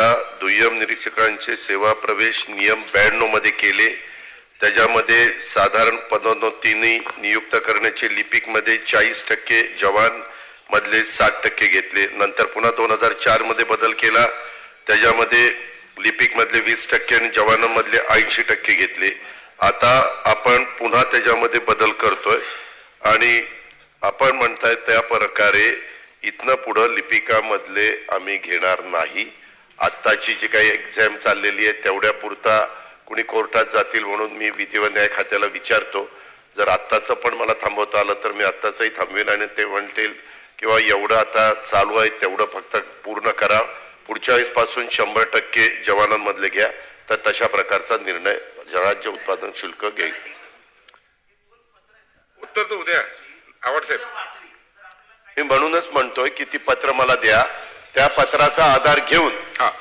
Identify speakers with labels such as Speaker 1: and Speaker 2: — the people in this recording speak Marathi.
Speaker 1: दुय्यम निरीक्षकांचे सेवा प्रवेश नियम ब्याण्णवमध्ये केले. त्याच्यामध्ये साधारण पदोन्नतीने नियुक्त करण्याचे लिपिकमध्ये चाळीस टक्के जवान मधले साठ टक्के घेतले. नंतर पुन्हा दोन हजार चारमध्ये बदल केला. त्याच्यामध्ये लिपिक मधले वीस टक्के आणि जवानांमधले ऐंशी टक्के घेतले. आता आपण पुन्हा त्याच्यामध्ये बदल करतोय. आणि आपण म्हणताय त्या प्रकारे इथनं पुढं लिपिकामधले आम्ही घेणार नाही. आत्ताची जी काही एक्झाम चाललेली आहे तेवढ्या पुरता कुणी कोर्टात जातील म्हणून मी विधी व न्याय खात्याला विचारतो. जर आत्ताचं पण मला थांबवता आलं तर मी आत्ताचंही थांबवेन आणि ते म्हणतील किंवा एवढं आता चालू आहे तेवढं फक्त पूर्ण करा. पुढच्या वेळेस पासून शंभर टक्के जवानांमधले घ्या. तर तशा प्रकारचा निर्णय राज्य उत्पादन शुल्क घेईल.
Speaker 2: उत्तर तर उद्या. आवड साहेब.
Speaker 1: मी म्हणूनच म्हणतोय की ती पत्र मला द्या. त्या पत्राचा आधार घेऊन